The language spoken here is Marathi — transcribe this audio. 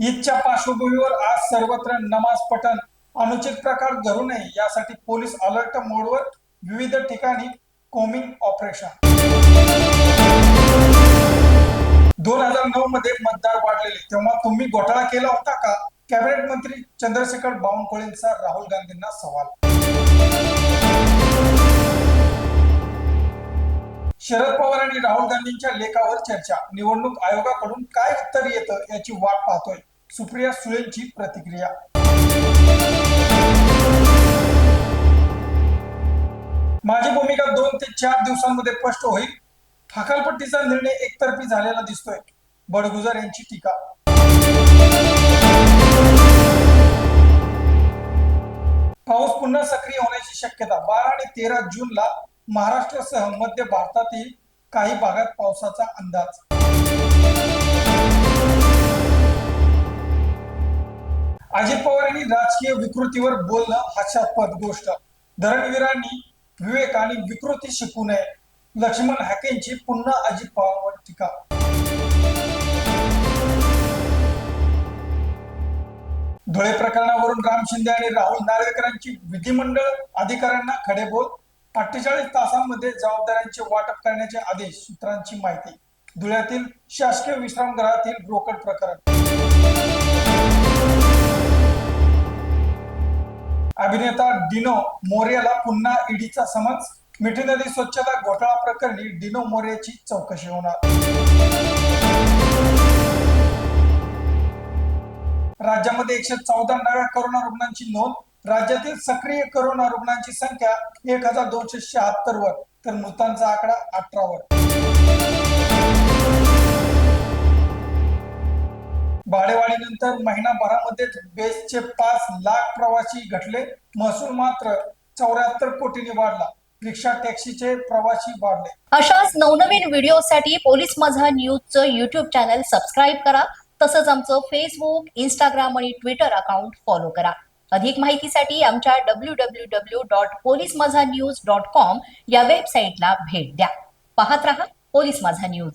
ईदच्या पार्श्वभूमीवर आज सर्वत्र नमाज पठण अनुचित प्रकार घडू नये यासाठी पोलीस अलर्ट मोडवर विविध ठिकाणी कोमिंग ऑपरेशन. दोन हजार नऊ मध्ये मतदार वाढलेले. तेव्हा तुम्ही घोटाळा केला होता का? कॅबिनेट मंत्री चंद्रशेखर बावनकुळेंचा राहुल गांधींना सवाल. शरद पवार आणि राहुल गांधींच्या लेखावर चर्चा. निवडणूक आयोगाकडून काय उत्तर येतं याची वाट पाहतोय. सुप्रिया सुळेंची प्रतिक्रिया. माझी भूमिका दोन ते चार दिवसांमध्ये स्पष्ट होईल. हकालपट्टीचा निर्णय एकतर्फी झालेला दिसतोय. बडगुजर यांची टीका. पाऊस पुन्हा सक्रिय होण्याची शक्यता. बारा आणि तेरा जूनला महाराष्ट्रासह मध्य भारतातील काही भागात पावसाचा अंदाज. आणि राजकीय विकृतीवर बोलणं हास्यास्पद गोष्ट. धरणवीरांनी विवेक आणि विकृती शिकू नये. लक्ष्मण हॅकेंची पुन्हा अजित पवारवर टीका. धुळे प्रकरणावरून राम शिंदे आणि राहुल नार्वेकरांची विधिमंडळ अधिकाऱ्यांना खडेबोल अठ्ठेचाळीस तासांमध्ये जबाबदाऱ्यांचे वाटप करण्याचे आदेश सूत्रांची माहिती. धुळ्यातील शासकीय विश्रामगृहातील रोकड प्रकरण. अभिनेता डिनो मोरेला पुन्हा ईडीचा समज. मिठी नदी स्वच्छता घोटाळा प्रकरणी डिनो मोरेची चौकशी होणार. राज्यामध्ये एकशे चौदा नव्या करोना रुग्णांची नोंद. राज्यातील सक्रिय करोना रुग्णांची संख्या एक हजार दोनशे शहात्तर वर. तर मृतांचा आकडा अठरा वर. भाडेवाढीनंतर महिनाभरामध्येच बेस्टचे पाच लाख प्रवासी घटले. महसूल मात्र चौऱ्याहत्तर कोटीने वाढला. रिक्षा टॅक्सीचे प्रवासी वाढले. अशाच नवनवीन व्हिडिओसाठी पोलीस माझा न्यूजचं युट्यूब चॅनल सबस्क्राईब करा. तसंच आमचं फेसबुक इंस्टाग्राम आणि ट्विटर अकाउंट फॉलो करा. अधिक माहितीसाठी आमच्या W W W dot police Majha news dot com या वेबसाईटला भेट द्या. पाहत रहा पोलीस माझा न्यूज.